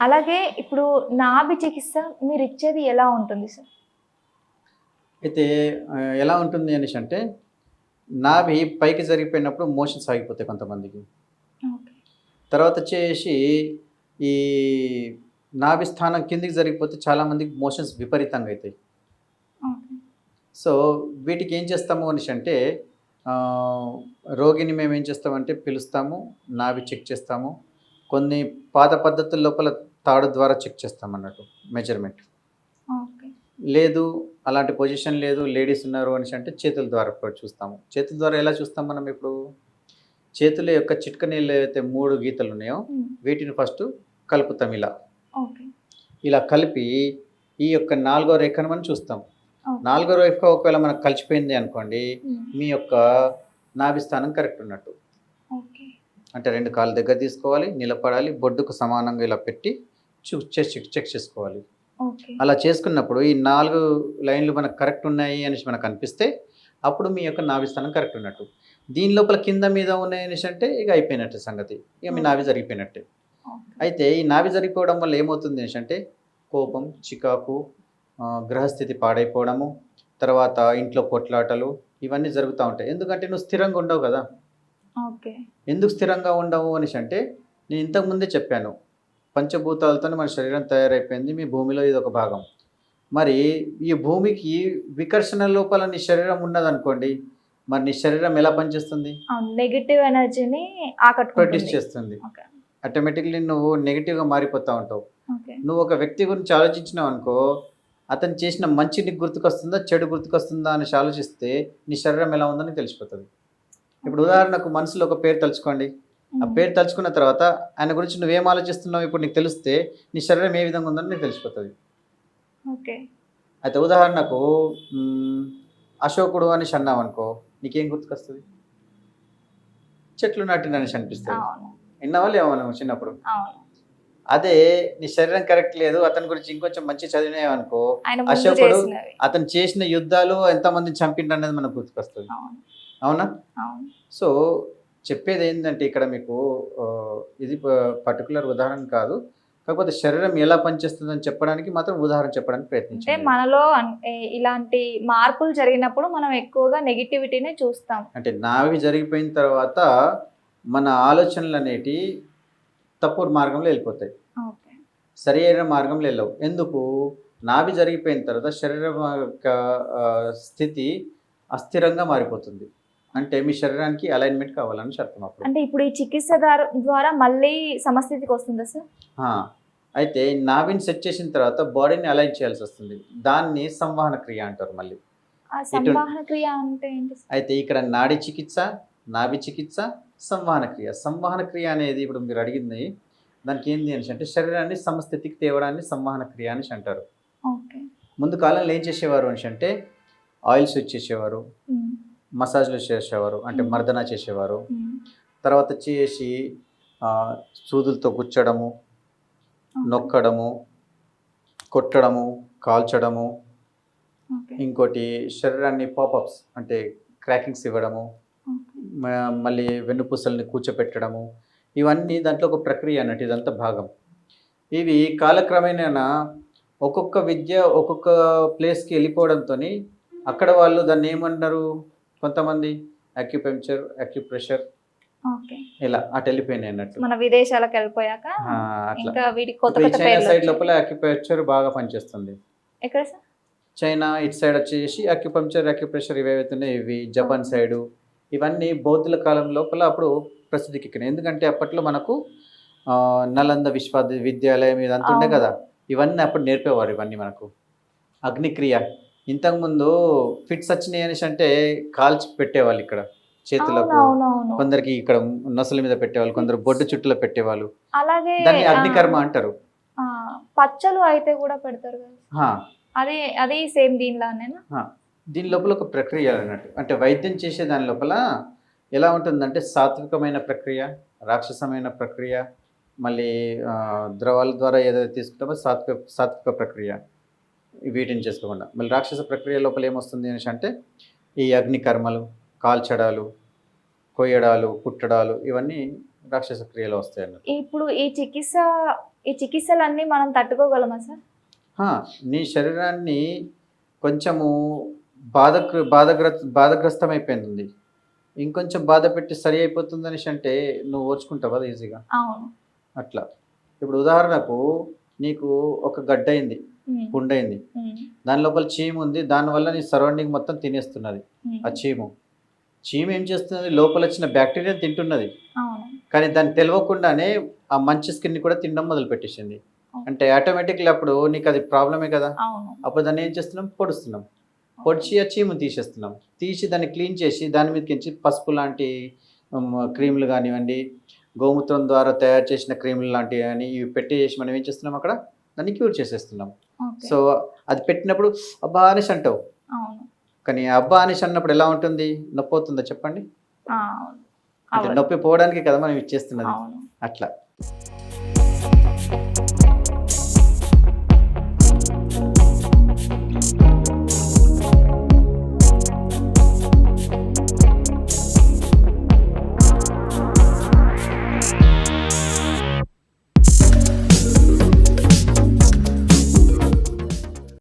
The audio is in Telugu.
అలాగే ఇప్పుడు నాభి చికిత్స మీరు ఇచ్చేది ఎలా ఉంటుంది సార్? అయితే ఎలా ఉంటుంది అనేసి అంటే నాభి పైకి జరిగిపోయినప్పుడు మోషన్స్ ఆగిపోతాయి కొంతమందికి. తర్వాత వచ్చేసి ఈ నాభి స్థానం కిందికి జరిగిపోతే చాలామందికి మోషన్స్ విపరీతంగా అవుతాయి. ఓకే. సో వీటికి ఏం చేస్తాము అనేసి అంటే రోగిని మేము ఏం చేస్తామంటే పిలుస్తాము నాభి చెక్ చేస్తాము. కొన్ని పాత పద్ధతుల లోపల తాడు ద్వారా చెక్ చేస్తాం అన్నట్టు మెజర్మెంట్ లేదు అలాంటి పొజిషన్ లేదు లేడీస్ ఉన్నారు అనేసి అంటే చేతుల ద్వారా కూడా చూస్తాము. చేతుల ద్వారా ఎలా చూస్తాం మనం ఇప్పుడు? చేతుల యొక్క చిట్క నీళ్ళు ఏవైతే మూడు గీతలు ఉన్నాయో వీటిని ఫస్ట్ కలుపుతాం ఇలా. ఇలా కలిపి ఈ యొక్క నాలుగో రేఖను మనం చూస్తాం. నాలుగో రేఖ ఒకవేళ మనకు కలిసిపోయింది అనుకోండి మీ యొక్క నాభి స్థానం కరెక్ట్ ఉన్నట్టు అంటే రెండు కాళ్ళు దగ్గర తీసుకోవాలి నిలబడాలి బొడ్డుకు సమానంగా ఇలా పెట్టి చూ చెక్ చెక్ చేసుకోవాలి. అలా చేసుకున్నప్పుడు ఈ నాలుగు లైన్లు మనకు కరెక్ట్ ఉన్నాయి అనేసి మనకు అనిపిస్తే అప్పుడు మీ యొక్క నాభి స్థానం కరెక్ట్ ఉన్నట్టు. దీని లోపల కింద మీద ఉన్నాయి అనేసి అంటే ఇక అయిపోయినట్టు సంగతి. ఇక మీ నాభి జరిగిపోయినట్టే. అయితే ఈ నాభి జరిగిపోవడం వల్ల ఏమవుతుంది అనేసి అంటే కోపం చికాకు గ్రహస్థితి పాడైపోవడము తర్వాత ఇంట్లో కొట్లాటలు ఇవన్నీ జరుగుతూ ఉంటాయి. ఎందుకంటే నువ్వు స్థిరంగా ఉండవు కదా. ఓకే. ఎందుకు స్థిరంగా ఉండవు అనేసి అంటే నేను ఇంతకుముందే చెప్పాను. పంచభూతాలతో మన శరీరం తయారైపోయింది మీ భూమిలో ఇది ఒక భాగం. మరి ఈ భూమికి వికర్షణ లోపల నీ శరీరం ఉన్నదనుకోండి మరి నీ శరీరం ఎలా పనిచేస్తుంది? నెగిటివ్ ఎనర్జీని ప్రొడ్యూస్ చేస్తుంది. ఆటోమేటిక్లీ నువ్వు నెగిటివ్గా మారిపోతూ ఉంటావు. నువ్వు ఒక వ్యక్తి గురించి ఆలోచించినావు అనుకో అతను చేసిన మంచి నీకు గుర్తుకొస్తుందా చెడు గుర్తుకొస్తుందా అనేసి ఆలోచిస్తే నీ శరీరం ఎలా ఉందని తెలిసిపోతుంది. ఇప్పుడు ఉదాహరణకు మనసులో ఒక పేరు తలుచుకోండి. ఆ పేరు తలుచుకున్న తర్వాత ఆయన గురించి నువ్వేం ఆలోచిస్తున్నావు ఇప్పుడు నీకు తెలిస్తే నీ శరీరం ఏ విధంగా ఉందని నీకు తెలిసిపోతుంది. ఓకే. అయితే ఉదాహరణకు అశోకుడు అనేసి అన్నావు అనుకో నీకేం గుర్తుకొస్తుంది? చెట్లు నాటిన అనేసి అనిపిస్తుంది విన్నావా లేవా చిన్నప్పుడు? అదే నీ శరీరం కరెక్ట్ లేదు అతని గురించి ఇంకొంచెం మంచి చదివినావు అనుకో అశోకుడు అతను చేసిన యుద్ధాలు ఎంతమందిని చంపిండు అనేది మనకు గుర్తుకొస్తుంది. అవును. సో చెప్పేది ఏంటంటే ఇక్కడ మీకు ఇది పర్టికులర్ ఉదాహరణ కాదు. కాకపోతే శరీరం ఎలా పనిచేస్తుందని చెప్పడానికి మాత్రం ఉదాహరణ చెప్పడానికి అంటే ప్రయత్నించాను మనలో ఇలాంటి మార్పులు జరిగినప్పుడు మనం ఎక్కువగా నెగిటివిటీనే చూస్తాం. అంటే నావి జరిగిపోయిన తర్వాత మన ఆలోచనలు అనేటి తప్పుడు మార్గంలో వెళ్ళిపోతాయి. ఓకే. సరి అయిన మార్గంలో వెళ్ళవు. ఎందుకు? నాభి జరిగిపోయిన తర్వాత శరీరం యొక్క స్థితి అస్థిరంగా మారిపోతుంది. అంటే మీ శరీరానికి అలైన్మెంట్ కావాలని అప్పుడు. అంటే ఇప్పుడు ఈ చికిత్స ద్వార- మళ్ళీ సమస్థితికి వస్తుందా సార్? అయితే నాభిని సెట్ చేసిన తర్వాత బాడీని అలైన్ చేయాల్సి వస్తుంది. దాన్ని సంవహన క్రియ అంటారు మళ్ళీ. సంవాహన క్రియ అంటే అయితే ఇక్కడ నాడి చికిత్స నాభి చికిత్స సంవహన క్రియ. సంవహన క్రియ అనేది ఇప్పుడు మీరు అడిగింది దానికి ఏంది అనేసి అంటే శరీరాన్ని సమస్థితికి తేవడాన్ని సంవహన క్రియ అనేసి అంటారు. ముందు కాలంలో ఏం చేసేవారు అనేసి అంటే ఆయిల్స్ యూజ్ చేసేవారు ఉమ్, మసాజ్లు చేసేవారు అంటే. మర్దన చేసేవారు. తర్వాత వచ్చేసి ఆ, సూదులతో గుచ్చడము. నొక్కడము కొట్టడము కాల్చడము. ఇంకోటి శరీరాన్ని పాపప్స్ అంటే క్రాకింగ్స్ ఇవ్వడము. మళ్ళీ వెన్నుపూసల్ని కూర్చోపెట్టడము. ఇవన్నీ దాంట్లో ఒక ప్రక్రియ అన్నట్టు ఇదంతా భాగం. ఇవి కాలక్రమేణా ఒక్కొక్క విద్య ఒక్కొక్క ప్లేస్కి వెళ్ళిపోవడంతో అక్కడ వాళ్ళు దాన్ని ఏమంటారు? కొంతమంది అక్యుపెంచర్ అక్యుప్రెషర్ ఇలా అటు వెళ్ళిపోయినాయి అన్నట్టు మన విదేశాలకు వెళ్ళిపోయాక ఇంకా కొత్త కొత్త చైనా సైడ్. లోపల అక్యుపెంచర్ బాగా పనిచేస్తుంది. ఎక్కడ సార్? చైనా ఇటు సైడ్ వచ్చేసి అక్యుపంచర్ అక్యుప్రెషర్ ఇవేవైతే ఉన్నాయో ఇవి జపాన్ సైడు ఇవన్నీ బౌద్ధుల కాలం లోపల అప్పుడు ప్రసిద్ధికి ఎక్కినాయి ఎందుకంటే అప్పట్లో మనకు నలంద విశ్వ విద్యాలయం ఇదంతా ఉండే. కదా. ఇవన్నీ అప్పుడు నేర్పేవారు ఇవన్నీ మనకు. అగ్నిక్రియ. ఇంతకుముందు ఫిట్స్ వచ్చినాయి అనేసి అంటే కాల్చి పెట్టేవాళ్ళు ఇక్కడ చేతులకు. కొందరికి ఇక్కడ నొసల మీద పెట్టేవాళ్ళు కొందరు బొడ్డు చుట్టులో పెట్టేవాళ్ళు. అలాగే దాన్ని అగ్నికర్మ అంటారు. పచ్చలు అయితే కూడా పెడతారు. అది అది సేమ్ దీనిలానేనా? దీని లోపల ఒక ప్రక్రియ అన్నట్టు. అంటే వైద్యం చేసే దాని లోపల ఎలా ఉంటుందంటే సాత్వికమైన ప్రక్రియ రాక్షసమైన ప్రక్రియ మళ్ళీ ద్రవాల ద్వారా ఏదైతే తీసుకుంటామో సాత్విక సాత్విక ప్రక్రియ. వీటిని చేసుకోకుండా. మళ్ళీ రాక్షస ప్రక్రియ లోపల ఏమొస్తుంది అనేసి అంటే ఈ అగ్ని కర్మలు కాల్చడాలు కొయ్యడాలు కుట్టడాలు ఇవన్నీ రాక్షస క్రియలో వస్తాయి అన్నట్టు ఇప్పుడు ఈ చికిత్స ఈ చికిత్సలన్నీ మనం తట్టుకోగలమా సార్? నీ శరీరాన్ని కొంచెము బాధగ్ర బాధగ్ర బాధగ్రస్తమైపోయింది. ఇంకొంచెం బాధ పెట్టి సరి అయిపోతుంది అనేసి అంటే నువ్వు ఓర్చుకుంటావు కదా ఈజీగా? అట్లా. ఇప్పుడు ఉదాహరణకు నీకు ఒక గడ్డ అయింది ఉమ్, పుండు అయింది ఉమ్, దాని లోపల చీము ఉంది. దానివల్ల నీ సరౌండింగ్ మొత్తం తినేస్తున్నది. ఆ చీము. చీము ఏం చేస్తున్నది? లోపల వచ్చిన బ్యాక్టీరియా తింటున్నది. కానీ దాన్ని తెలియకుండానే ఆ మంచి స్కిన్ని కూడా తినడం మొదలు పెట్టేసింది అంటే ఆటోమేటిక్లీ అప్పుడు నీకు అది ప్రాబ్లమే కదా? అప్పుడు దాన్ని ఏం చేస్తున్నాం? పొడుస్తున్నాం. పొడిచి ఆ చీము తీసేస్తున్నాం. తీసి దాన్ని క్లీన్ చేసి దాని మీదకించి పసుపు లాంటి క్రీములు కానివ్వండి గోమూత్రం ద్వారా తయారు చేసిన క్రీములు లాంటివి కానీ ఇవి పెట్టేసి మనం ఏం చేస్తున్నాం అక్కడ? దాన్ని క్యూర్ చేసేస్తున్నాం. సో అది పెట్టినప్పుడు అబ్బా అనేసి అంటావు. కానీ అబ్బా అనేసి అన్నప్పుడు ఎలా ఉంటుంది? నొప్పి అవుతుందా చెప్పండి? నొప్పి పోవడానికి కదా మనం ఇచ్చేస్తున్నది. అట్లా.